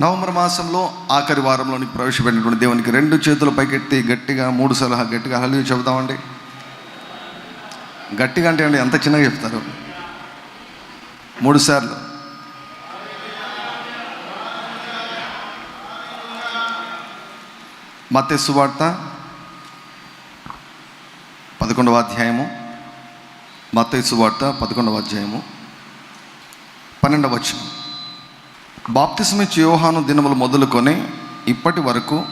November మాసంలో ఆఖరి వారంలోనికి ప్రవేశపెట్టినటువంటి దేవునికి రెండు చేతులు పైకెత్తి గట్టిగా మూడు సార్లు గట్టిగా హలో చెబుతామండి. గట్టిగా అంటే అండి ఎంత చిన్నగా చెప్తారు? మూడు సార్లు. మత్తెస్సు వార్త పదకొండవ అధ్యాయము. మత్తెస్సు వార్త పదకొండవ అధ్యాయము. పన్నెండవ వచ్చినాం బాప్తిస్మిచ్ యోహాను దినములు మొదలుకొని ఇప్పటి వరకు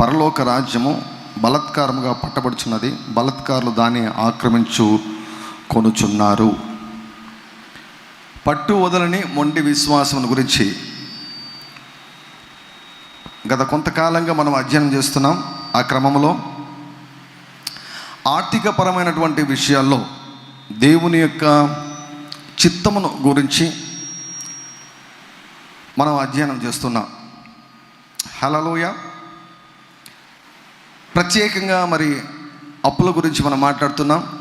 పరలోక రాజ్యము బలత్కారముగా పట్టబడుచున్నది. బలత్కారులు దాన్ని ఆక్రమించు కొనుచున్నారు. పట్టు వదలని మొండి విశ్వాసం గురించి గత కొంతకాలంగా మనం అధ్యయనం చేస్తున్నాం. ఆ క్రమంలో ఆర్థికపరమైనటువంటి విషయాల్లో దేవుని యొక్క చిత్తమును గురించి మనం అధ్యయనం చేస్తున్నాం. హలలోయ ప్రత్యేకంగా మరి అప్పుల గురించి మనం మాట్లాడుతున్నాం.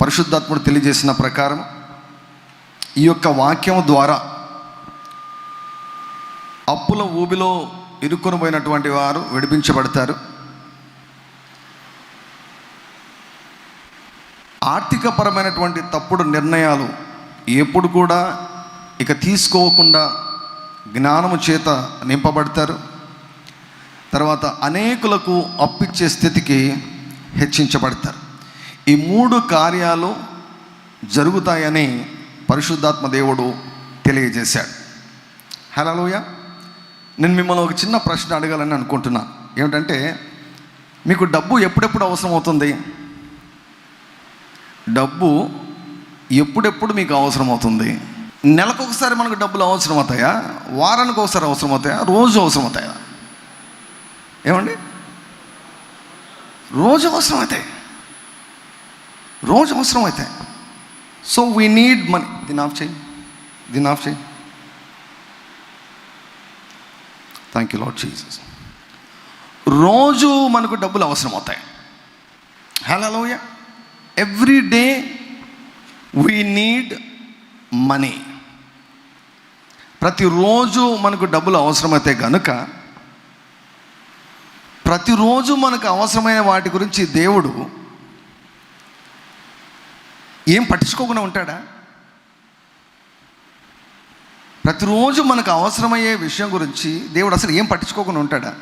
పరిశుద్ధాత్ముడు తెలియజేసిన ప్రకారం ఈ యొక్క వాక్యం ద్వారా అప్పుల ఊబిలో ఇరుక్కొని పోయినటువంటి వారు విడిపించబడతారు. ఆర్థికపరమైనటువంటి తప్పుడు నిర్ణయాలు ఎప్పుడు కూడా ఇక తీసుకోకుండా జ్ఞానము చేత నింపబడతారు. తర్వాత అనేకులకు అప్పిచ్చే స్థితికి హెచ్చించబడతారు. ఈ మూడు కార్యాలు జరుగుతాయని పరిశుద్ధాత్మ దేవుడు తెలియజేశాడు. హలోయ నేను మిమ్మల్ని ఒక చిన్న ప్రశ్న అడగాలని అనుకుంటున్నాను ఏమిటంటే మీకు డబ్బు ఎప్పుడెప్పుడు అవసరం అవుతుంది డబ్బు ఎప్పుడెప్పుడు మీకు అవసరం అవుతుంది నెలకు ఒకసారి మనకు డబ్బులు అవసరం అవుతాయా? వారానికి ఒకసారి అవసరం అవుతాయా? రోజు అవసరం అవుతాయా? ఏమండి? రోజు అవసరం అవుతాయి. రోజు అవసరం అవుతాయి. సో వీ నీడ్ మనీ దీని ఆఫ్ చేయి. దీని ఆఫ్ చేయి. థ్యాంక్ యూ లాడ్ జీసస్ రోజు మనకు డబ్బులు అవసరం అవుతాయి. హలోయ every day we need money ప్రతిరోజు మనకు డబ్బులు అవసరమైతే కనుక ప్రతిరోజు మనకు అవసరమైన వాటి గురించి దేవుడు ఏం పట్టించుకోకుండా ఉంటాడా? ప్రతిరోజు మనకు అవసరమయ్యే విషయం గురించి దేవుడు అసలు ఏం పట్టించుకోకుండా ఉంటాడా?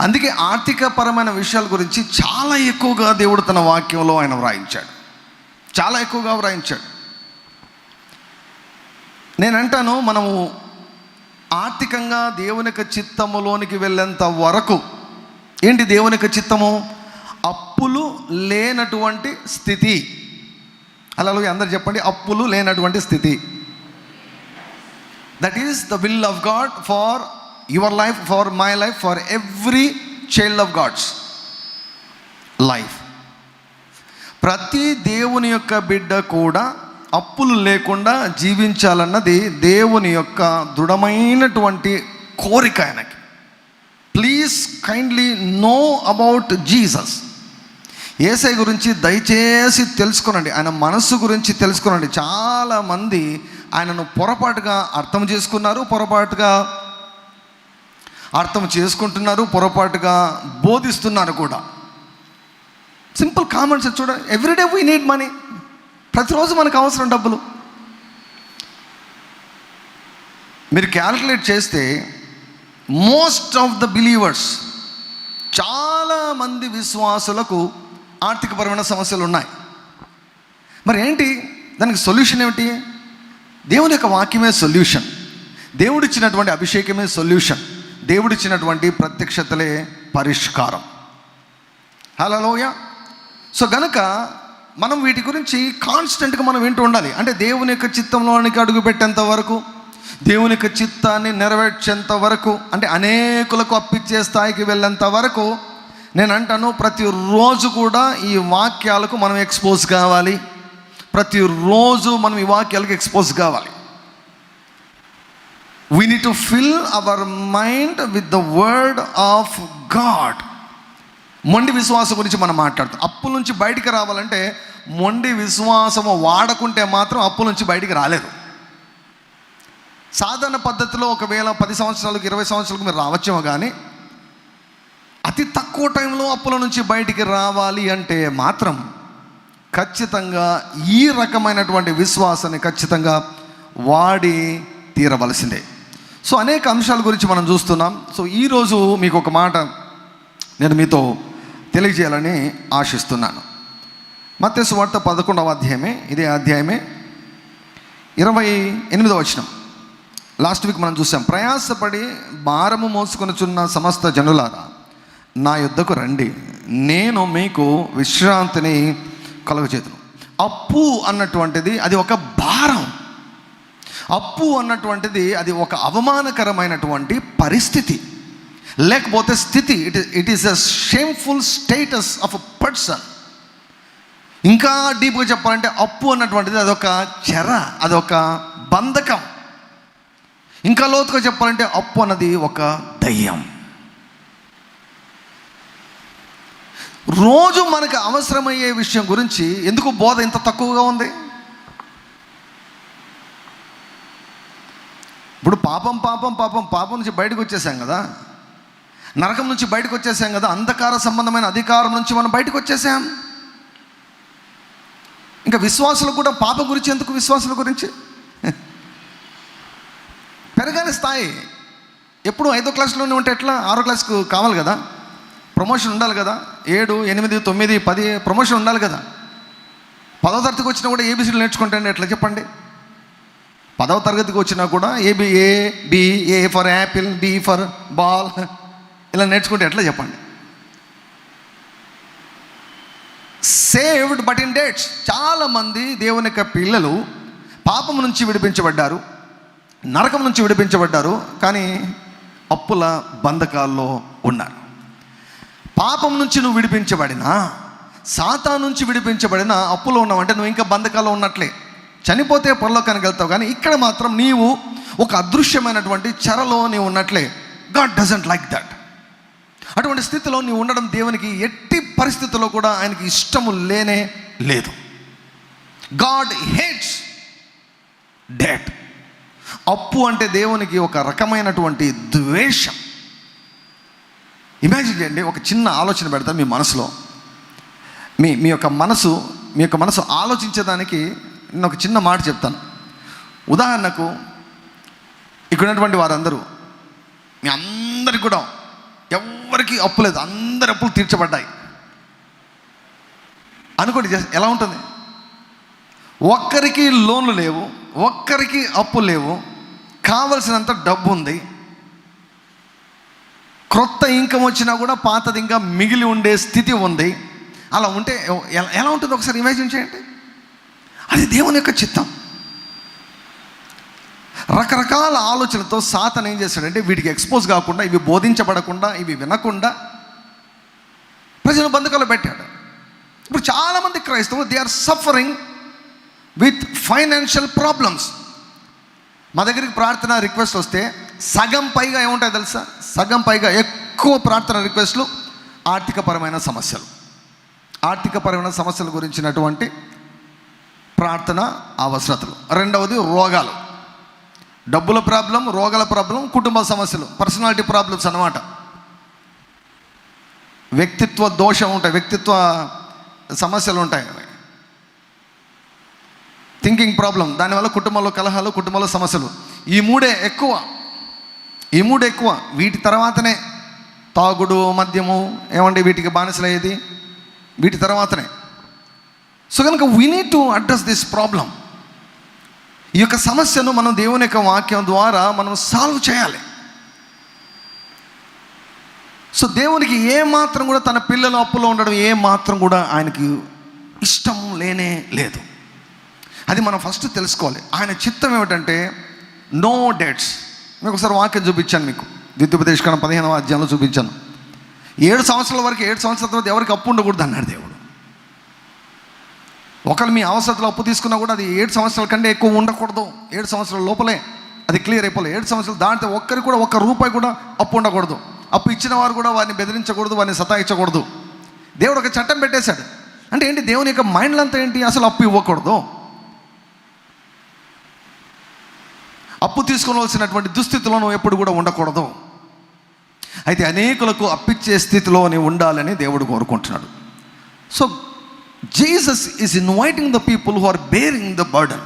అందుకే ఆర్థికపరమైన విషయాల గురించి చాలా ఎక్కువగా దేవుడు తన వాక్యంలో ఆయన వ్రాయించాడు. చాలా ఎక్కువగా వ్రాయించాడు. నేను అంటాను మనము ఆర్థికంగా దేవుని యొక్క చిత్తములోనికి వెళ్ళేంత వరకు ఏంటి దేవుని యొక్క చిత్తము? అప్పులు లేనటువంటి స్థితి. అలా అందరు చెప్పండి అప్పులు లేనటువంటి స్థితి. That is the will of God for your life for my life for every child of God's life ప్రతి దేవుని యొక్క బిడ్డ కూడా అప్పులు లేకుండా జీవించాలన్నది దేవుని యొక్క దృఢమైనటువంటి కోరిక ఆయనకి. Please kindly know about Jesus ఏసై గురించి దయచేసి తెలుసుకోనండి. ఆయన మనస్సు గురించి తెలుసుకోనండి. చాలామంది ఆయనను పొరపాటుగా అర్థం చేసుకున్నారు పొరపాటుగా అర్థం చేసుకుంటున్నారు పొరపాటుగా బోధిస్తున్నారు కూడా. సింపుల్ కామెంట్స్ చూడండి. ఎవ్రీడే వీ నీడ్ మనీ ప్రతిరోజు మనకు అవసరం డబ్బులు. మీరు క్యాలిక్యులేట్ చేస్తే మోస్ట్ ఆఫ్ ద బిలీవర్స్ చాలామంది విశ్వాసులకు ఆర్థికపరమైన సమస్యలు ఉన్నాయి. మరి ఏంటి? దానికి సొల్యూషన్ ఏమిటి? దేవుని యొక్క వాక్యమే సొల్యూషన్. దేవుడిచ్చినటువంటి అభిషేకమే సొల్యూషన్. దేవుడిచ్చినటువంటి ప్రత్యక్షతలే పరిష్కారం. హలోయ సో గనక మనం వీటి గురించి కాన్స్టెంట్గా మనం వింటూ ఉండాలి. అంటే దేవుని యొక్క చిత్తంలోనికి అడుగు పెట్టేంత వరకు దేవుని యొక్క చిత్తాన్ని నెరవేర్చేంత వరకు అంటే అనేకులకు అప్పిచ్చే స్థాయికి వెళ్ళేంత వరకు నేను అంటాను ప్రతిరోజు కూడా ఈ వాక్యాలకు మనం ఎక్స్పోజ్ కావాలి. ప్రతిరోజు మనం ఈ వాక్యాలకు ఎక్స్పోజ్ కావాలి. We need to fill our mind with the word of God మొండి విశ్వాసం గురించి మనం మాట్లాడుతాం. అప్పుల నుంచి బయటికి రావాలంటే మొండి విశ్వాసము వాడకుంటే మాత్రం అప్పుల నుంచి బయటికి రాలేదు. సాధారణ పద్ధతిలో ఒకవేళ పది సంవత్సరాలకు ఇరవై సంవత్సరాలకు మీరు రావచ్చేమో కానీ అతి తక్కువ టైంలో అప్పుల నుంచి బయటికి రావాలి అంటే మాత్రం ఖచ్చితంగా ఈ రకమైనటువంటి విశ్వాసాన్ని ఖచ్చితంగా వాడి తీరవలసిందే. సో అనేక అంశాల గురించి మనం చూస్తున్నాం. సో ఈరోజు మీకు ఒక మాట నేను మీతో తెలియజేయాలని ఆశిస్తున్నాను. మత్స్సు వార్త పదకొండవ అధ్యాయమే ఇదే అధ్యాయమే ఇరవై ఎనిమిదవ వచనం. లాస్ట్ వీక్ మనం చూసాం ప్రయాసపడి భారము మోసుకొనుచున్న సమస్త జనులారా నా యుద్ధకు రండి. నేను మీకు విశ్రాంతిని కలుగచేతును అప్పు అన్నటువంటిది అది ఒక భారం. అప్పు అన్నటువంటిది అది ఒక అవమానకరమైనటువంటి పరిస్థితి. లేకపోతే స్థితి it it is a shameful status of a person ఇంకా డీప్గా చెప్పాలంటే అప్పు అన్నటువంటిది అదొక చెర అదొక బంధకం. ఇంకా లోతుగా చెప్పాలంటే అప్పు అన్నది ఒక దయ్యం. రోజు మనకు అవసరమయ్యే విషయం గురించి ఎందుకు బోధ ఇంత తక్కువగా ఉంది? ఇప్పుడు పాపం పాపం పాపం పాపం నుంచి బయటకు వచ్చేసాం కదా. నరకం నుంచి బయటకు వచ్చేసాం కదా అంధకార సంబంధమైన అధికారం నుంచి మనం బయటకు వచ్చేసాం. ఇంకా విశ్వాసులు కూడా పాప గురించి ఎందుకు విశ్వాసుల గురించి? పెరగని స్థాయి. ఎప్పుడు ఐదో క్లాస్లోనే ఉంటే ఎట్లా? ఆరో క్లాస్కు కావాలి కదా. ప్రమోషన్ ఉండాలి కదా. ఏడు ఎనిమిది తొమ్మిది పది ప్రమోషన్ ఉండాలి కదా. పదవ తరగతికి వచ్చినా కూడా ఏబీసీలు నేర్చుకుంటాండి ఎట్లా చెప్పండి? పదవ తరగతికి వచ్చినా కూడా A B A B A for apple B for ball ఇలా నేర్చుకుంటే ఎట్లా చెప్పండి? సేవ్డ్ బట్ ఇన్ డేట్స్ చాలామంది దేవుని యొక్క పిల్లలు పాపం నుంచి విడిపించబడ్డారు నరకం నుంచి విడిపించబడ్డారు కానీ అప్పుల బంధకాల్లో ఉన్నారు. పాపం నుంచి నువ్వు విడిపించబడినా సాతా నుంచి విడిపించబడిన అప్పులో ఉన్నావంటే నువ్వు ఇంకా బంధకాల్లో ఉన్నట్లే. చనిపోతే పరలోకానికి వెళ్తావు కానీ ఇక్కడ మాత్రం నీవు ఒక అదృశ్యమైనటువంటి చెరలో నీవు ఉన్నట్లే. గాడ్ డజంట్ లైక్ దట్ అటువంటి స్థితిలో నీవు ఉండడం దేవునికి ఎట్టి పరిస్థితుల్లో కూడా ఆయనకి ఇష్టము లేనే లేదు. గాడ్ హేట్స్ డెట్ అప్పు అంటే దేవునికి ఒక రకమైనటువంటి ద్వేషం. ఇమాజిన్ చేయండి ఒక చిన్న ఆలోచన పెడతాను మీ మనసులో. మీ మీ యొక్క మనసు మీ యొక్క మనసు ఆలోచించేదానికి నేను ఒక చిన్న మాట చెప్తాను. ఉదాహరణకు ఇక్కడ ఉన్నటువంటి వారందరూ మీ అందరికి కూడా ఎవరికి అప్పు లేదు. అందరి అప్పులు తీర్చబడ్డాయి. అనుకోండి ఎలా ఉంటుంది? ఒక్కరికి లోన్లు లేవు ఒక్కరికి అప్పు లేవు కావలసినంత డబ్బు ఉంది. క్రొత్త ఇన్కమ్ వచ్చినా కూడా పాతది ఇంకా మిగిలి ఉండే స్థితి ఉంది. అలా ఉంటే ఎలా ఎలా ఉంటుంది? ఒకసారి ఇమాజిన్ చేయండి. అది దేవుని యొక్క చిత్తం. రకరకాల ఆలోచనతో సాతన్ ఏం చేశాడంటే వీటికి ఎక్స్పోజ్ కాకుండా ఇవి బోధించబడకుండా ఇవి వినకుండా ప్రజలు బంధకాలు పెట్టాడు. ఇప్పుడు చాలామంది క్రైస్తవులు they are suffering with financial problems మా దగ్గరికి ప్రార్థన రిక్వెస్ట్ వస్తే సగం పైగా ఏముంటాయి తెలుసా? సగం పైగా ఎక్కువ ప్రార్థన రిక్వెస్ట్లు ఆర్థికపరమైన సమస్యలు. ఆర్థికపరమైన సమస్యల గురించినటువంటి ప్రార్థన అవసరతలు. రెండవది రోగాలు. డబ్బుల ప్రాబ్లం రోగాల ప్రాబ్లం కుటుంబ సమస్యలు పర్సనాలిటీ ప్రాబ్లమ్స్ అన్నమాట. వ్యక్తిత్వ దోషం ఉంటాయి వ్యక్తిత్వ సమస్యలు ఉంటాయి. థింకింగ్ ప్రాబ్లం దానివల్ల కుటుంబంలో కలహాలు కుటుంబంలో సమస్యలు. ఈ మూడే ఎక్కువ. ఈ మూడు ఎక్కువ. వీటి తర్వాతనే తాగుడు మద్యము ఏమండి వీటికి బానిసలయ్యేది? వీటి తర్వాతనే. సో కనుక we need to address this problem ఈ యొక్క సమస్యను మనం దేవుని యొక్క వాక్యం ద్వారా మనం సాల్వ్ చేయాలి. సో దేవునికి ఏ మాత్రం కూడా తన పిల్లల అప్పులో ఉండడం ఏ మాత్రం కూడా ఆయనకి ఇష్టం లేనే లేదు. అది మనం ఫస్ట్ తెలుసుకోవాలి. ఆయన చిత్తం ఏమిటంటే నో డెట్స్ మీకు ఒకసారి వాక్యం చూపించాను మీకు. ద్వితీయోపదేశకరం పదిహేనవ అధ్యాయంలో చూపించాను. ఏడు సంవత్సరాల వరకు ఏడు సంవత్సరాల తర్వాత ఎవరికి అప్పు ఉండకూడదు అన్నాడు దేవుడు. ఒకరు మీ అవసరతలో అప్పు తీసుకున్నా కూడా అది ఏడు సంవత్సరాల కంటే ఎక్కువ ఉండకూడదు. ఏడు సంవత్సరాల లోపలే అది క్లియర్ అయిపోలే. ఏడు సంవత్సరాలు దాటితే ఒక్కరికి కూడా ఒక్క రూపాయి కూడా అప్పు ఉండకూడదు. అప్పు ఇచ్చిన వారు కూడా వారిని బెదిరించకూడదు వారిని సతాయించకూడదు. దేవుడు ఒక చట్టం పెట్టేశాడు. అంటే ఏంటి? దేవుని యొక్క మైండ్లో అంతా ఏంటి? అసలు అప్పు ఇవ్వకూడదు. అప్పు తీసుకోవాల్సినటువంటి దుస్థితిలో నువ్వు ఎప్పుడు కూడా ఉండకూడదు. అయితే అనేకులకు అప్పిచ్చే స్థితిలో ఉండాలని దేవుడు కోరుకుంటున్నాడు. So Jesus is inviting the people who are bearing the burden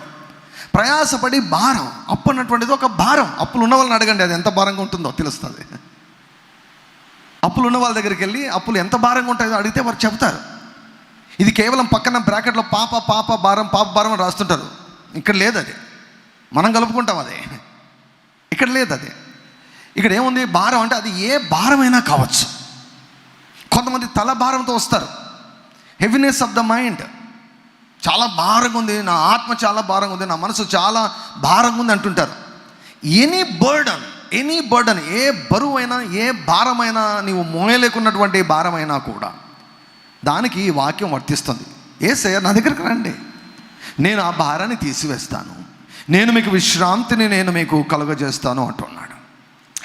ప్రయాసపడి భారం అప్పు అన్నటువంటిది ఒక భారం. అప్పులు ఉన్న వాళ్ళని అడగండి అది ఎంత భారంగా ఉంటుందో తెలుస్తుంది. అప్పులు ఉన్న వాళ్ళ దగ్గరికి వెళ్ళి అప్పులు ఎంత భారంగా ఉంటాయో అడిగితే వారు చెప్తారు ఇది కేవలం పక్కన బ్రాకెట్లో పాప పాప భారం పాప భారం అని రాస్తుంటారు. ఇక్కడ లేదు అది మనం కలుపుకుంటాం అది. ఇక్కడ లేదు అది ఇక్కడ ఏముంది? భారం అంటే అది ఏ భారమైనా కావచ్చు. కొంతమంది తల భారంతో వస్తారు. Heaviness of the mind. చాలా భారంగా ఉంది నా ఆత్మ చాలా భారంగా ఉంది నా మనసు చాలా భారంగా ఉంది అంటుంటారు. ఎనీ బర్డన్ ఎనీ బర్డన్ ఏ బరువైనా ఏ భారమైనా నీవు మోయలేకున్నటువంటి భారమైనా కూడా దానికి ఈ వాక్యం వర్తిస్తుంది. ఏసయ్య నా దగ్గరికి రండి. నేను ఆ భారాన్ని తీసివేస్తాను. నేను మీకు విశ్రాంతిని నేను మీకు కలుగజేస్తాను అంటున్నాడు.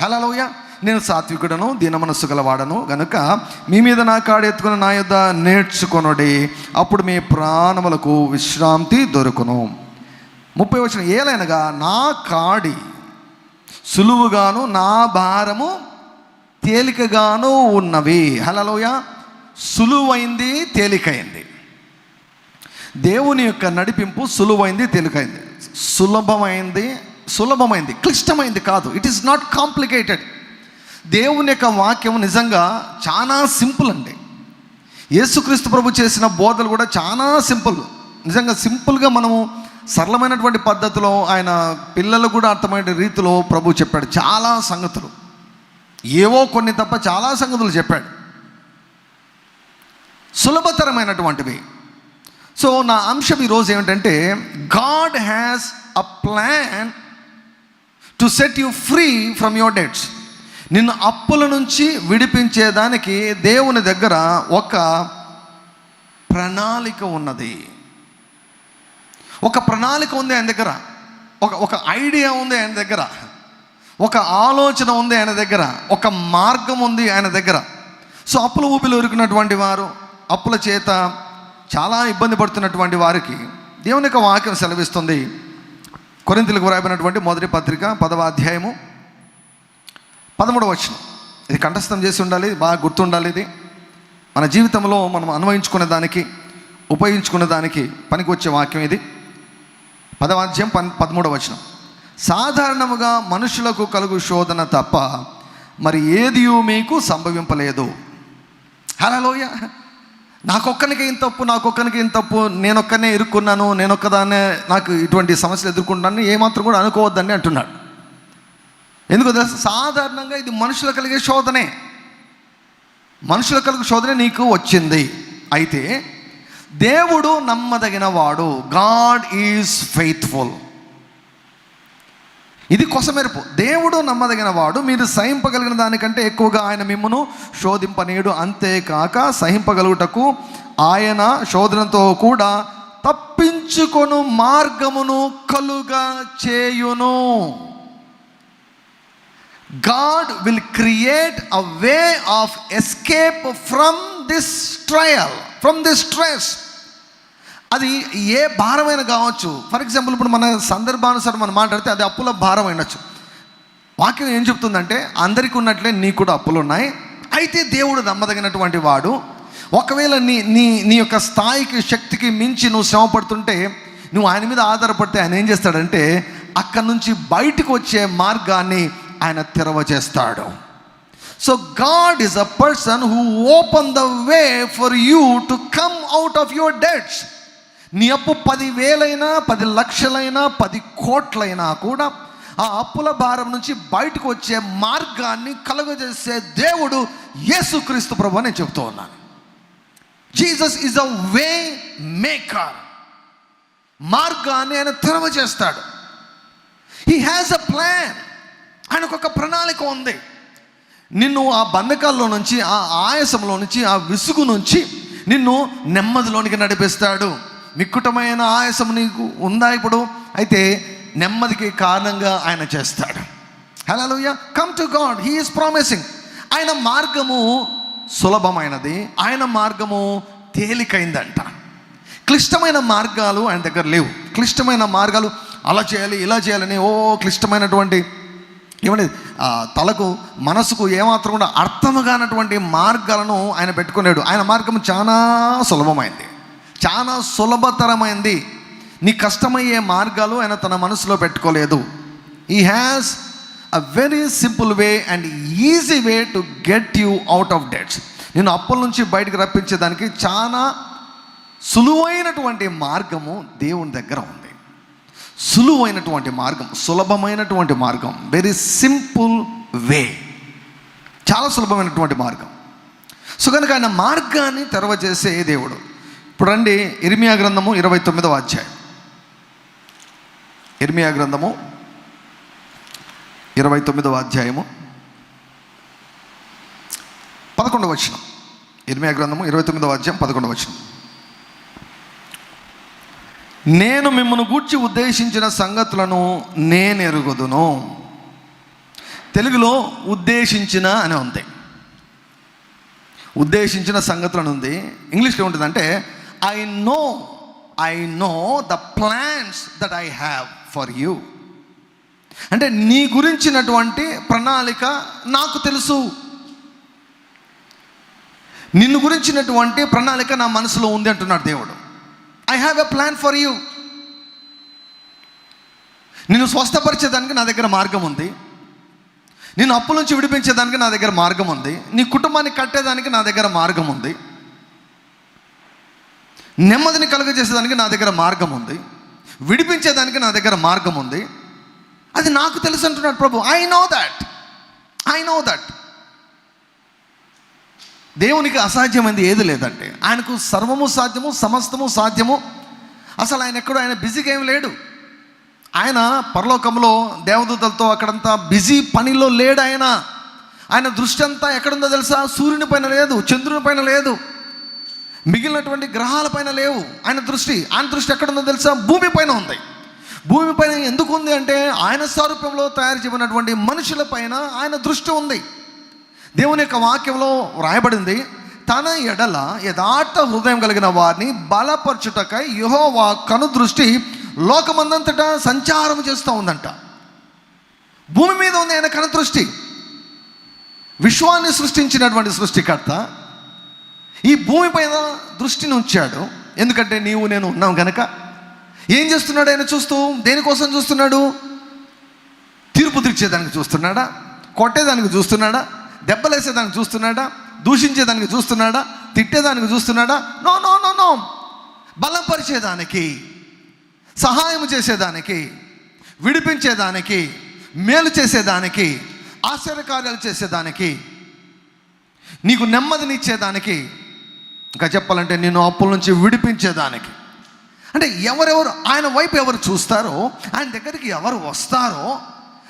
హలో లోయా నేను సాత్వికుడను దీన మనస్సు గలవాడను. గనుక మీ మీద నా కాడ ఎత్తుకుని నా యొద్ నేర్చుకొనుడి. అప్పుడు మీ ప్రాణములకు విశ్రాంతి దొరుకును. ముప్పై వచ్చిన ఏలైనగా నా కాడి సులువుగాను నా భారము తేలికగాను ఉన్నవి. హలలోయ సులువైంది తేలికైంది. దేవుని యొక్క నడిపింపు సులువైంది తేలికైంది. సులభమైంది సులభమైంది క్లిష్టమైంది కాదు. ఇట్ ఈస్ నాట్ కాంప్లికేటెడ్ దేవుని యొక్క వాక్యం నిజంగా చాలా సింపుల్ అండి. యేసుక్రీస్తు ప్రభు చేసిన బోధలు కూడా చాలా సింపుల్. నిజంగా సింపుల్గా మనము సరళమైనటువంటి పద్ధతిలో ఆయన పిల్లలకు కూడా అర్థమయ్యే రీతిలో ప్రభు చెప్పాడు. చాలా సంగతులు. ఏవో కొన్ని తప్ప చాలా సంగతులు చెప్పాడు. సులభతరమైనటువంటివి. సో నా అంశం ఈరోజు ఏమిటంటే God has a plan to set you free from your debts నిన్ను అప్పుల నుంచి విడిపించేదానికి దేవుని దగ్గర ఒక ప్రణాళిక ఉన్నది. ఒక ప్రణాళిక ఉంది ఆయన దగ్గర. ఒక ఒక ఐడియా ఉంది ఆయన దగ్గర. ఒక ఆలోచన ఉంది ఆయన దగ్గర. ఒక మార్గం ఉంది ఆయన దగ్గర. సో అప్పుల ఊపిలో ఉరికినటువంటి వారు అప్పుల చేత చాలా ఇబ్బంది పడుతున్నటువంటి వారికి దేవుని యొక్క వాక్యం సెలవిస్తుంది. కొరింతలకు వ్రాయబడినటువంటి మొదటి పత్రిక పదవ అధ్యాయము పదమూడవ వచనం. ఇది కంఠస్థం చేసి ఉండాలి బాగా గుర్తుండాలి ఇది. మన జీవితంలో మనం అన్వయించుకునే దానికి ఉపయోగించుకునే దానికి పనికి వచ్చే వాక్యం ఇది. పదవాధ్యం పన్ పదమూడవ వచనం. సాధారణముగా మనుషులకు కలుగు శోధన తప్ప మరి ఏదియూ మీకు సంభవింపలేదు. హలోయ నాకొక్కనికి ఇంత తప్పు నాకొక్కనికి ఇంత తప్పు నేనొక్కనే ఇరుక్కున్నాను నేనొక్కదాన్నే నాకు ఇటువంటి సమస్యలు ఎదుర్కొంటాను ఏమాత్రం కూడా అనుకోవద్దని అంటున్నాడు. ఎందుకు తెలుసు సాధారణంగా ఇది మనుషులు కలిగే శోధనే. మనుషుల కలిగే శోధనే నీకు వచ్చింది. అయితే దేవుడు నమ్మదగిన వాడు గాడ్ ఈజ్ ఫెయిత్ఫుల్. ఇది కొసమెరుపు. దేవుడు నమ్మదగిన వాడు మీరు సహింపగలిగిన దానికంటే ఎక్కువగా ఆయన మిమ్మను శోధింపనీయుడు. అంతేకాక సహింపగలుగుటకు ఆయన శోధనతో కూడా తప్పించుకొను మార్గమును కలుగా చేయును God will create a way of escape from this trial from this stress అది ఏ భారమైన కావచ్చు. ఫర్ ఎగ్జాంపుల్ ఇప్పుడు మన సందర్భానుసారం మనం మాట్లాడితే అది అప్పుల భారం అయినచ్చు. వాక్యం ఏం చెప్తుందంటే అందరికీ ఉన్నట్లే నీకు కూడా అప్పులు ఉన్నాయి. అయితే దేవుడు నమ్మదగినటువంటి వాడు. ఒకవేళ నీ నీ నీ యొక్క స్థాయికి శక్తికి మించి నువ్వు శ్రమ పడుతుంటే నువ్వు ఆయన మీద ఆధారపడితే ఆయన ఏం చేస్తాడంటే అక్కడి నుంచి బయటకు వచ్చే మార్గాన్ని ఆయన తెరవ చేస్తాడు so God is a person who open the way for you to come out of your debts నీ అప్పు పదివేలైనా పది లక్షలైనా పది కోట్లైనా కూడా ఆ అప్పుల భారం నుంచి బయటకు వచ్చే మార్గాన్ని కలుగజేసే దేవుడు యేసుక్రీస్తు ప్రభు అని చెప్తూ ఉన్నాను. Jesus is a way maker మార్గాన్ని ఆయన తెరవ చేస్తాడు హీ హ్యాస్ అ ప్లాన్ ఆయనకు ఒక ప్రణాళిక ఉంది. నిన్ను ఆ బంధకాల్లో నుంచి ఆ ఆయాసంలో నుంచి ఆ విసుగు నుంచి నిన్ను నెమ్మదిలోనికి నడిపిస్తాడు. మిక్కుటమైన ఆయాసం నీకు ఉందా ఇప్పుడు? అయితే నెమ్మదికి కారణంగా ఆయన చేస్తాడు. Hello come to God he is promising ఆయన మార్గము సులభమైనది. ఆయన మార్గము తేలికైందంట. క్లిష్టమైన మార్గాలు ఆయన దగ్గర లేవు. క్లిష్టమైన మార్గాలు అలా చేయాలి ఇలా చేయాలని ఓ క్లిష్టమైనటువంటి ఏమండి? తలకు మనసుకు ఏమాత్రం కూడా అర్థము కానటువంటి మార్గాలను ఆయన పెట్టుకున్నాడు. ఆయన మార్గం చాలా సులభమైంది. చాలా సులభతరమైంది. నీ కష్టమయ్యే మార్గాలు ఆయన తన మనసులో పెట్టుకోలేదు. He has a very simple way and easy way to get you out of debts నేను అప్పుల నుంచి బయటకు రప్పించేదానికి చాలా సులువైనటువంటి మార్గము దేవుని దగ్గర ఉంది. సులువైనటువంటి మార్గం సులభమైనటువంటి మార్గం వెరీ సింపుల్ వే చాలా సులభమైనటువంటి మార్గం. సో కనుక ఆయన మార్గాన్ని తెరవజేసే దేవుడు. ఇప్పుడు రండి ఇర్మియా గ్రంథము ఇరవై తొమ్మిదవ అధ్యాయం. ఇర్మియా గ్రంథము ఇరవై తొమ్మిదవ అధ్యాయము పదకొండవ వచనం. ఇర్మియా గ్రంథము ఇరవై తొమ్మిదవ అధ్యాయం పదకొండవ వచనం. నేను మిమ్మల్ని గూర్చి ఉద్దేశించిన సంగతులను నేను ఎరుగుదును తెలుగులో ఉద్దేశించిన అని ఉంది. ఉద్దేశించిన సంగతులను ఉంది. ఇంగ్లీష్లో ఉంటుంది అంటే I know I know the plans that I have for you అంటే నీ గురించినటువంటి ప్రణాళిక నాకు తెలుసు. నిన్ను గురించినటువంటి ప్రణాళిక నా మనసులో ఉంది అంటున్నాడు దేవుడు. I have a plan for you నిన్ను స్వస్థపరిచేదానికి నా దగ్గర మార్గం ఉంది. నేను అప్పుల నుంచి విడిపించేదానికి నా దగ్గర మార్గం ఉంది. నీ కుటుంబాన్ని కట్టేదానికి నా దగ్గర మార్గం ఉంది. నెమ్మదిని కలుగజేసేదానికి నా దగ్గర మార్గం ఉంది. విడిపించేదానికి నా దగ్గర మార్గం ఉంది. అది నాకు తెలుసు అంటున్నాడు ప్రభు. I know that I know that దేవునికి అసాధ్యమైంది ఏది లేదంటే ఆయనకు సర్వము సాధ్యము సమస్తము సాధ్యము. అసలు ఆయన ఎక్కడో ఆయన బిజీగా ఏం లేడు. ఆయన పరలోకంలో దేవదూతలతో అక్కడంతా బిజీ పనిలో లేడు ఆయన. ఆయన దృష్టి అంతా ఎక్కడుందో తెలుసా? సూర్యుని పైన లేదు చంద్రుని పైన లేదు. మిగిలినటువంటి గ్రహాల పైన లేవు ఆయన దృష్టి. ఆయన దృష్టి ఎక్కడుందో తెలుసా? భూమి పైన ఉంది. భూమి పైన ఎందుకు ఉంది అంటే ఆయన స్వరూపంలో తయారు చేయబడినటువంటి మనుషుల పైన ఆయన దృష్టి ఉంది. దేవుని యొక్క వాక్యంలో వ్రాయబడింది తన ఎడల యథార్థ హృదయం కలిగిన వారిని బలపరచుటకై యెహోవా కను దృష్టి లోకమందంతటా సంచారం చేస్తూ ఉందంట. భూమి మీద ఉంది ఆయన కనుదృష్టి. విశ్వాన్ని సృష్టించినటువంటి సృష్టికర్త ఈ భూమి పైన దృష్టిని ఉంచాడు. ఎందుకంటే నీవు నేను ఉన్నాం కనుక ఏం చేస్తున్నాడు ఆయన చూస్తూ? దేనికోసం చూస్తున్నాడు? తీర్పు తీర్చేదానికి చూస్తున్నాడా? కొట్టేదానికి చూస్తున్నాడా? దెబ్బలేసేదానికి చూస్తున్నాడా? దూషించేదానికి చూస్తున్నాడా? తిట్టేదానికి చూస్తున్నాడా? నో నో నో నో బలపరిచేదానికి సహాయం చేసేదానికి విడిపించేదానికి మేలు చేసేదానికి ఆశ్చర్యకార్యాలు చేసేదానికి నీకు నెమ్మదినిచ్చేదానికి ఇంకా చెప్పాలంటే నేను అప్పుల నుంచి విడిపించేదానికి. అంటే ఎవరెవరు ఆయన వైపు ఎవరు చూస్తారో ఆయన దగ్గరికి ఎవరు వస్తారో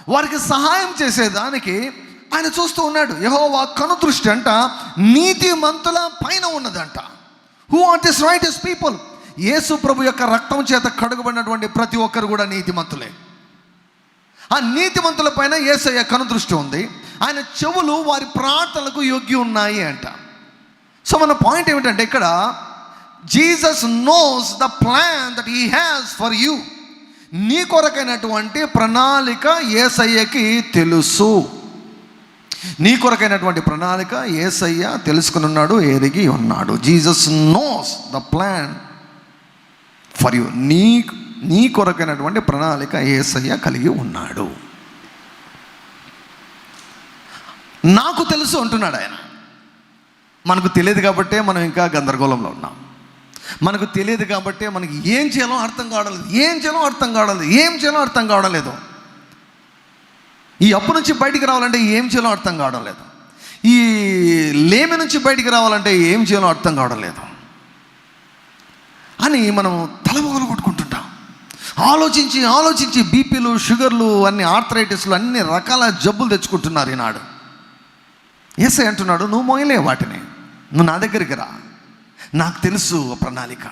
వారికి సహాయం చేసేదానికి ఆయన చూస్తూ ఉన్నాడు యహోవా కను దృష్టి అంట నీతి మంతుల పైన ఉన్నదంట. Who are this is people యేసు ప్రభు యొక్క రక్తం చేత కడుగబడినటువంటి ప్రతి ఒక్కరు కూడా నీతిమంతులే ఆ నీతిమంతుల పైన ఏసయ్య కను దృష్టి ఉంది. ఆయన చెవులు వారి ప్రార్థనలకు యోగ్యం ఉన్నాయి అంట. సో మన పాయింట్ ఏమిటంటే ఇక్కడ Jesus knows the plan that he has for you నీ కొరకైనటువంటి ప్రణాళిక ఏసయ్యకి తెలుసు. నీ కొరకైనటువంటి ప్రణాళిక ఏసయ్య తెలుసుకుని ఉన్నాడు ఎరిగి ఉన్నాడు. Jesus knows the plan for you నీ నీ కొరకైనటువంటి ప్రణాళిక ఏసయ్య కలిగి ఉన్నాడు. నాకు తెలుసు అంటున్నాడు ఆయన. మనకు తెలియదు కాబట్టే మనం ఇంకా గందరగోళంలో ఉన్నాం. మనకు తెలియదు కాబట్టే మనకి ఏం చేయాలో అర్థం కావడం లేదు. ఏం చేయాలో అర్థం కావడం లేదు. ఏం చేయాలో అర్థం కావడం లేదు. ఈ అప్పు నుంచి బయటికి రావాలంటే ఏం చేయాలో అర్థం కావడం లేదు. ఈ లేమి నుంచి బయటికి రావాలంటే ఏం చేయాలో అర్థం కావడం లేదు. అని మనం తలబొగలు కొట్టుకుంటుంటాం. ఆలోచించి ఆలోచించి బీపీలు షుగర్లు అన్ని ఆర్థరైటిస్లు అన్ని రకాల జబ్బులు తెచ్చుకుంటున్నారు ఈనాడు. ఏసై అంటున్నాడు నువ్వు మోయలే వాటిని. నువ్వు నా దగ్గరికి రా. నాకు తెలుసు ప్రణాళిక.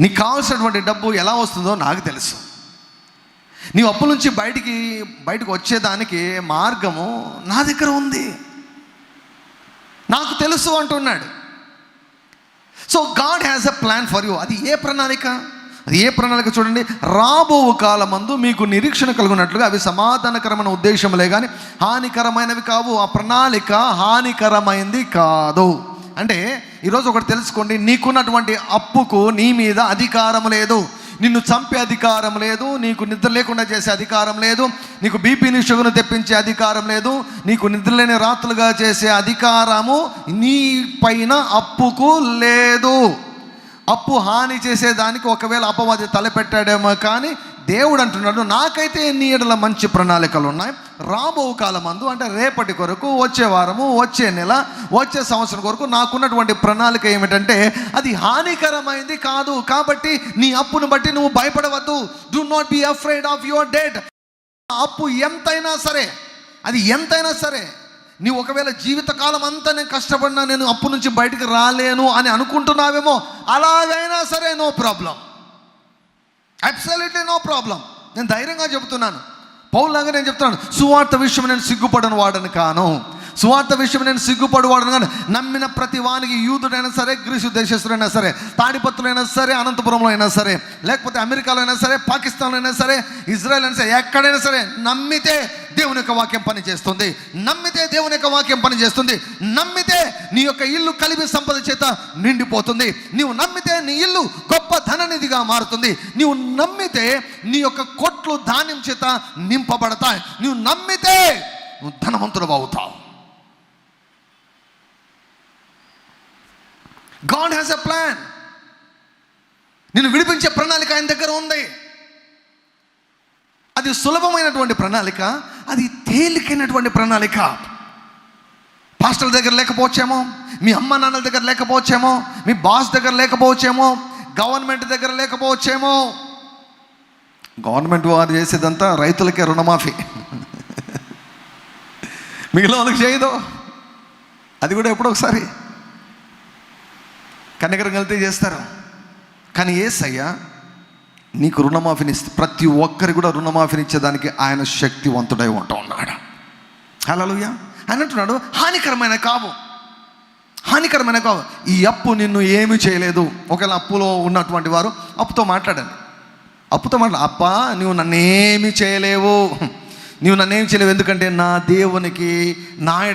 నీకు కావాల్సినటువంటి డబ్బు ఎలా వస్తుందో నాకు తెలుసు. నీవు అప్పుల నుంచి బయటికి బయటకు వచ్చేదానికి మార్గము నా దగ్గర ఉంది. నాకు తెలుసు అంటున్నాడు. So God has a plan for you అది ఏ ప్రణాళిక? అది ఏ ప్రణాళిక చూడండి. రాబో కాలమందు మీకు నిరీక్షణ కలుగునట్లుగా అవి సమాధానకరమైన ఉద్దేశములే కానీ హానికరమైనవి కావు. ఆ ప్రణాళిక హానికరమైంది కాదు. అంటే ఈరోజు ఒకటి తెలుసుకోండి. నీకున్నటువంటి అప్పుకు నీ మీద అధికారం లేదు. నిన్ను చంపే అధికారం లేదు నీకు నిద్ర లేకుండా చేసే అధికారం లేదు నీకు బీపీని షుగర్ను తెప్పించే అధికారం లేదు నీకు నిద్రలేని రాత్రులుగా చేసే అధికారము నీ పైన అప్పుకు లేదు. అప్పు హాని చేసేదానికి ఒకవేళ అపవాది తలపెట్టాడేమో కానీ దేవుడు అంటున్నాడు నాకైతే ఎన్ని ఏడల మంచి ప్రణాళికలు ఉన్నాయి రాబో కాలమందు అంటే రేపటి కొరకు వచ్చే వారము వచ్చే నెల వచ్చే సంవత్సరం కొరకు నాకున్నటువంటి ప్రణాళిక ఏమిటంటే అది హానికరమైంది కాదు. కాబట్టి నీ అప్పును బట్టి నువ్వు భయపడవద్దు. Do not be afraid of your debt అప్పు ఎంతైనా సరే అది ఎంతైనా సరే నీవు ఒకవేళ జీవితకాలం అంతా నేను కష్టపడినా నేను అప్పు నుంచి బయటకు రాలేను అని అనుకుంటున్నావేమో అలాగైనా సరే no problem absolutely no problem నేను ధైర్యంగా చెబుతున్నాను. పౌలాగా నేను చెప్తున్నాను సువార్త విషయం నేను సిగ్గుపడని వాడని కాను. సువార్త విషయం నేను సిగ్గుపడు వాడను కానీ. నమ్మిన ప్రతి వానికి యూదుడైనా సరే గ్రీసు దేశస్తుడైనా సరే తాడిపత్రులైనా సరే అనంతపురంలో అయినా సరే లేకపోతే అమెరికాలో అయినా సరే పాకిస్తాన్లో అయినా సరే ఇజ్రాయెల్ అయినా సరే ఎక్కడైనా సరే నమ్మితే దేవుని యొక్క వాక్యం పనిచేస్తుంది. నమ్మితే దేవుని యొక్క వాక్యం పనిచేస్తుంది. నమ్మితే నీ యొక్క ఇల్లు కలిపి సంపద చేత నిండిపోతుంది. నీవు నమ్మితే నీ ఇల్లు గొప్ప ధననిధిగా మారుతుంది. నీవు నమ్మితే నీ యొక్క కొట్లు ధాన్యం చేత నింపబడతాయి. నీవు నమ్మితే నువ్వు ధనవంతుడు అవుతావు. గాడ్ హ్యాస్ ఎ ప్లాన్ నిన్ను విడిపించే ప్రణాళిక ఆయన దగ్గర ఉంది. అది సులభమైనటువంటి ప్రణాళిక. అది తేలికైనటువంటి ప్రణాళిక. పాస్టర్ల దగ్గర లేకపోవచ్చేమో మీ అమ్మ నాన్నల దగ్గర లేకపోవచ్చేమో మీ బాస్ దగ్గర లేకపోవచ్చేమో గవర్నమెంట్ దగ్గర లేకపోవచ్చేమో. గవర్నమెంట్ వారు చేసేదంతా రైతులకే రుణమాఫీ. మిగిలిన వాళ్ళకి చేయదు. అది కూడా ఎప్పుడో ఒకసారి. కన్నెగరం వెళ్తే చేస్తారు. కానీ ఏసయ్యా నీకు రుణమాఫీని ఇస్తే ప్రతి ఒక్కరికి కూడా రుణమాఫీని ఇచ్చేదానికి ఆయన శక్తివంతుడై ఉంటా ఉన్నాడు. హలోయ ఆయన అంటున్నాడు హానికరమైన కావు. హానికరమైన కావు. ఈ అప్పు నిన్ను ఏమీ చేయలేదు. ఒకవేళ అప్పులో ఉన్నటువంటి వారు అప్పుతో మాట్లాడండి. అప్పుతో మాట్లా అప్ప నువ్వు నన్నేమి చేయలేవు. నువ్వు నన్నేమి చేయలేవు. ఎందుకంటే నా దేవునికి నా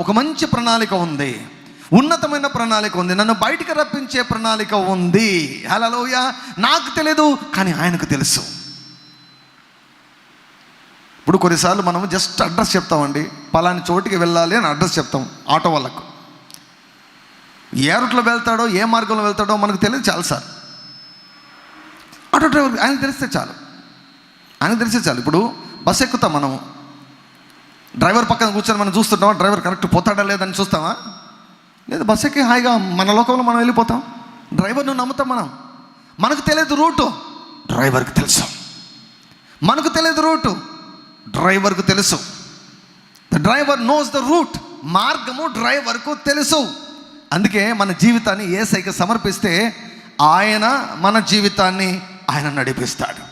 ఒక మంచి ప్రణాళిక ఉంది. ఉన్నతమైన ప్రణాళిక ఉంది. నన్ను బయటికి రప్పించే ప్రణాళిక ఉంది. హలలోయ నాకు తెలియదు కానీ ఆయనకు తెలుసు. ఇప్పుడు కొన్నిసార్లు మనం జస్ట్ అడ్రస్ చెప్తామండి. పలాని చోటికి వెళ్ళాలి అని అడ్రస్ చెప్తాం ఆటో వాళ్ళకు. ఏ రూట్లో వెళ్తాడో ఏ మార్గంలో వెళ్తాడో మనకు తెలియదు చాలు సార్. ఆటో డ్రైవర్ ఆయనకు తెలిస్తే చాలు. ఆయనకు తెలిస్తే చాలు. ఇప్పుడు బస్ ఎక్కుతాం మనము. డ్రైవర్ పక్కన కూర్చొని మనం చూస్తుంటామా? డ్రైవర్ కరెక్ట్ పోతాడా లేదని చూస్తామా? లేదు బస్ ఎక్కి హాయిగా మన లోకంలో మనం వెళ్ళిపోతాం. డ్రైవర్ను నమ్ముతాం మనం. మనకు తెలియదు రూటు. డ్రైవర్కి తెలుసు. మనకు తెలియదు రూటు. డ్రైవర్కు తెలుసు. The driver knows the route మార్గము డ్రైవర్కు తెలుసు. అందుకే మన జీవితాన్ని ఏసైకి సమర్పిస్తే ఆయన మన జీవితాన్ని ఆయన నడిపిస్తాడు.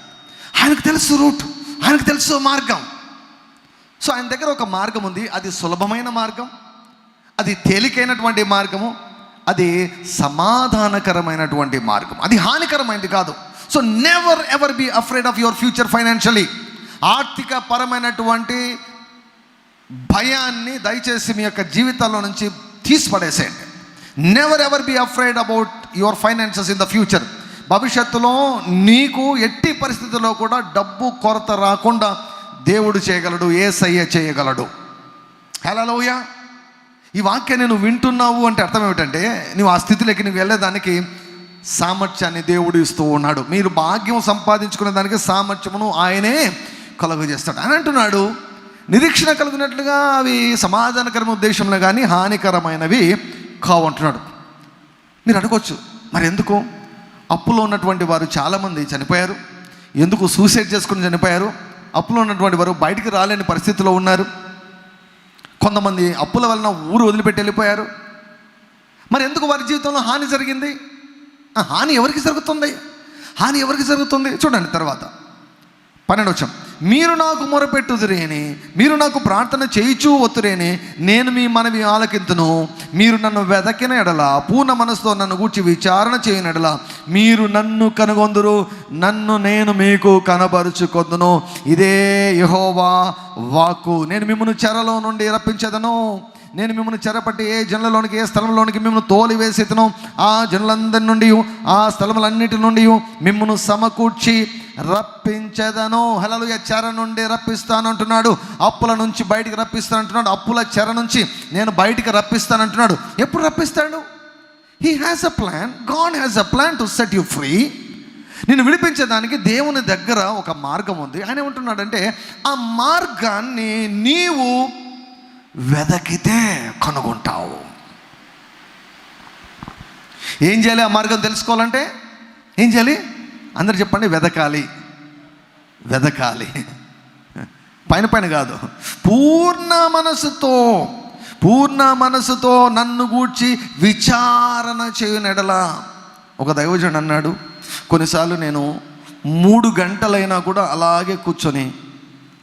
ఆయనకు తెలుసు రూట్. ఆయనకు తెలుసు మార్గం. సో ఆయన దగ్గర ఒక మార్గం ఉంది. అది సులభమైన మార్గం. అది తేలికైనటువంటి మార్గము అది సమాధానకరమైనటువంటి మార్గం అది హానికరమైనది కాదు. So never ever be afraid of your future financially ఆర్థిక పరమైనటువంటి భయాన్ని దయచేసి మీ యొక్క జీవితంలో నుంచి తీసిపడేసేయండి. Never ever be afraid about your finances in the future భవిష్యత్తులో నీకు ఎట్టి పరిస్థితుల్లో కూడా డబ్బు కొరత రాకుండా దేవుడు చేయగలడు ఏ సయ్య చేయగలడు. హలోయ ఈ వాక్యాన్ని నువ్వు వింటున్నావు అంటే అర్థం ఏమిటంటే నువ్వు ఆ స్థితిలోకి నువ్వు వెళ్ళేదానికి సామర్థ్యాన్ని దేవుడు ఇస్తూ ఉన్నాడు. మీరు భాగ్యం సంపాదించుకునే దానికి సామర్థ్యమును ఆయనే కలుగజేస్తాడు అని అంటున్నాడు. నిరీక్షణ కలిగినట్లుగా అవి సమాధానకరమైన ఉద్దేశంలో కానీ హానికరమైనవి కావంటున్నాడు మీరు అడగవచ్చు మరి ఎందుకు అప్పులో ఉన్నటువంటి వారు చాలామంది చనిపోయారు. ఎందుకు సూసైడ్ చేసుకుని చనిపోయారు? అప్పులో ఉన్నటువంటి వారు బయటికి రాలేని పరిస్థితిలో ఉన్నారు. కొంతమంది అప్పుల వలన ఊరు వదిలిపెట్టి వెళ్ళిపోయారు. మరి ఎందుకు వారి జీవితంలో హాని జరిగింది? హాని ఎవరికి జరుగుతుంది? హాని ఎవరికి జరుగుతుంది? చూడండి తర్వాత. పన్నెండు వచ్చాం మీరు నాకు మొరపెట్టుదురేని మీరు నాకు ప్రార్థన చేయిచూ వత్తురేని నేను మీ మనవి ఆలకింతును. మీరు నన్ను వెదకిన ఎడల పూర్ణ మనసుతో నన్ను గూర్చి విచారణ చేయని ఎడల మీరు నన్ను కనుగొందురు నన్ను నేను మీకు కనబరుచుకొందును. ఇదే యహోవా వాక్కు. నేను మిమ్మల్ని చెరలో నుండి రప్పించదను. నేను మిమ్మల్ని చెరపట్టి ఏ జనులలోనికి ఏ స్థలంలోనికి మిమ్మల్ని తోలి వేసేతను ఆ జనులందరి నుండి ఆ స్థలములన్నిటి నుండి మిమ్మల్ని సమకూర్చి రప్పించదను. హలలు చెర నుండి రప్పిస్తాను అంటున్నాడు అప్పుల నుంచి బయటికి రప్పిస్తాను అంటున్నాడు అప్పుల చెర నుంచి నేను బయటికి రప్పిస్తాను అంటున్నాడు ఎప్పుడు రప్పిస్తాడు? He has a plan God has a plan to set you free నేను విడిపించేదానికి దేవుని దగ్గర ఒక మార్గం ఉంది. ఆయన ఏమంటున్నాడంటే ఆ మార్గాన్ని నీవు వెదకితే కనుగొంటావు. ఏం చేయాలి ఆ మార్గం తెలుసుకోవాలంటే? ఏం చేయాలి? అందరు చెప్పండి వెదకాలి. వెదకాలి. పైన పైన కాదు. పూర్ణ మనసుతో పూర్ణ మనసుతో నన్ను గూర్చి విచారణ చేయనెడలా. ఒక దైవజనుడు అన్నాడు కొన్నిసార్లు నేను మూడు గంటలైనా కూడా అలాగే కూర్చొని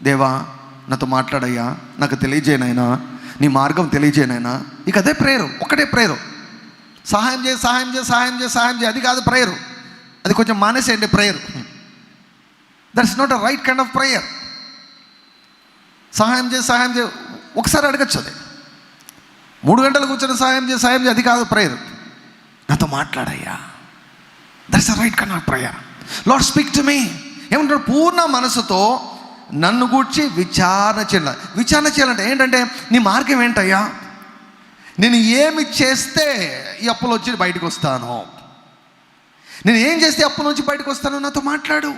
దేవా నాతో మాట్లాడయ్యా నాకు తెలియజేయనైనా నీ మార్గం తెలియజేయనైనా ఇక అదే ప్రేయరు ఒకటే ప్రేయరు. సహాయం చేయి సహాయం చేయి సహాయం చేయి సహాయం చేయి అది కాదు ప్రేయరు. అది కొంచెం మానేసేయండి prayer that's not a right kind of prayer సహాయం చేసి సహాయం చే ఒకసారి అడగచ్చు అది. మూడు గంటలు కూర్చొని సహాయం చేసి సహాయం చేయ అది కాదు ప్రేయర్ నాతో మాట్లాడయ్యా. That's a right kind of prayer Lord speak to me ఏమంటారు పూర్ణ మనసుతో నన్ను గూర్చి విచారణ చేయాలి విచారణ చేయాలంటే ఏంటంటే నీ మార్గం ఏంటయ్యా? నేను ఏమి చేస్తే ఈ అప్పులు వచ్చి బయటకు వస్తాను. నేను ఏం చేస్తే అప్పు నుంచి బయటకు వస్తాను నాతో మాట్లాడు.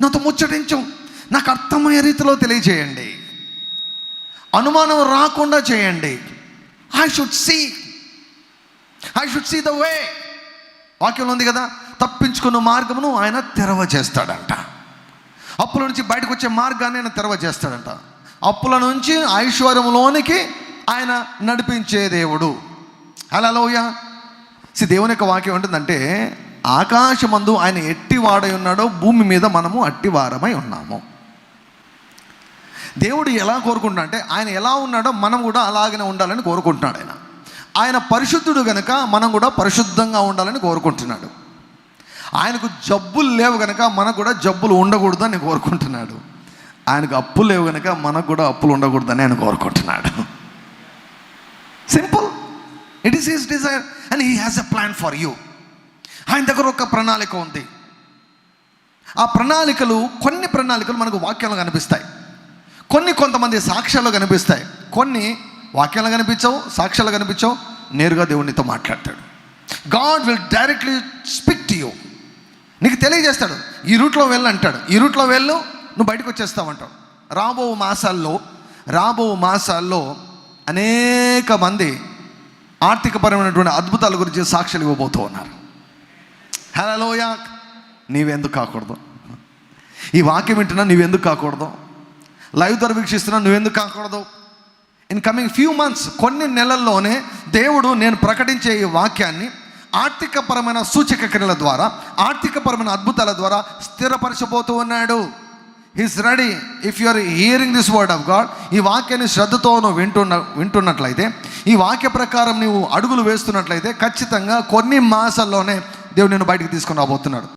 నాతో ముచ్చటించు. నాకు అర్థమయ్యే రీతిలో తెలియజేయండి. అనుమానం రాకుండా చేయండి. I should see I should see the way వాక్యంలో ఉంది కదా తప్పించుకున్న మార్గమును ఆయన తెరవ చేస్తాడంట అప్పుల నుంచి బయటకు వచ్చే మార్గాన్ని ఆయన తెరవ చేస్తాడంట అప్పుల నుంచి ఐశ్వర్యంలోనికి ఆయన నడిపించే దేవుడు. అలా లోయ సి దేవుని యొక్క వాక్యం ఉంటుందంటే ఆకాశమందు ఆయన ఎట్టి వాడై ఉన్నాడో భూమి మీద మనము అట్టివారమై ఉన్నాము. దేవుడు ఎలా కోరుకుంటున్నా అంటే ఆయన ఎలా ఉన్నాడో మనం కూడా అలాగనే ఉండాలని కోరుకుంటున్నాడు ఆయన. ఆయన పరిశుద్ధుడు గనక మనం కూడా పరిశుద్ధంగా ఉండాలని కోరుకుంటున్నాడు. ఆయనకు జబ్బులు లేవు గనక మనకు కూడా జబ్బులు ఉండకూడదు అని కోరుకుంటున్నాడు. ఆయనకు అప్పులు లేవు గనక మనకు కూడా అప్పులు ఉండకూడదని ఆయన కోరుకుంటున్నాడు. Simple. It is his desire and he has a plan for you ఆయన దగ్గర ఒక ప్రణాళిక ఉంది. ఆ ప్రణాళికలు కొన్ని ప్రణాళికలు మనకు వాక్యాలు కనిపిస్తాయి. కొన్ని కొంతమంది సాక్ష్యాలు కనిపిస్తాయి. కొన్ని వాక్యాలు కనిపించవు సాక్ష్యాలు కనిపించవు. నేరుగా దేవునితో మాట్లాడతాడు. God will directly speak to you నీకు తెలియజేస్తాడు. ఈ రూట్లో వెళ్ళు అంటాడు. ఈ రూట్లో వెళ్ళు నువ్వు బయటకు వచ్చేస్తావంటాడు రాబో మాసాల్లో రాబో మాసాల్లో అనేక మంది ఆర్థికపరమైనటువంటి అద్భుతాల గురించి సాక్షులు ఇవ్వబోతూ ఉన్నారు. హలోయా నీవెందుకు కాకూడదు? ఈ వాక్యం వింటున్నా నువ్వెందుకు కాకూడదు? లైవ్ ద్వారా వీక్షిస్తున్నా నువ్వెందుకు కాకూడదు? ఇన్ కమింగ్ ఫ్యూ మంత్స్ కొన్ని నెలల్లోనే దేవుడు నేను ప్రకటించే ఈ వాక్యాన్ని ఆర్థికపరమైన సూచక క్రియల ద్వారా ఆర్థికపరమైన అద్భుతాల ద్వారా స్థిరపరచబోతూ ఉన్నాడు. He's ready if you are hearing this word of God ఈ వాక్యాన్ని శ్రద్ధతో నువ్వు వింటున్న వింటున్నట్లయితే ఈ వాక్య ప్రకారం నువ్వు అడుగులు వేస్తున్నట్లయితే ఖచ్చితంగా కొన్ని మాసాల్లోనే దేవుడు నేను బయటికి తీసుకుని రాబోతున్నాడు.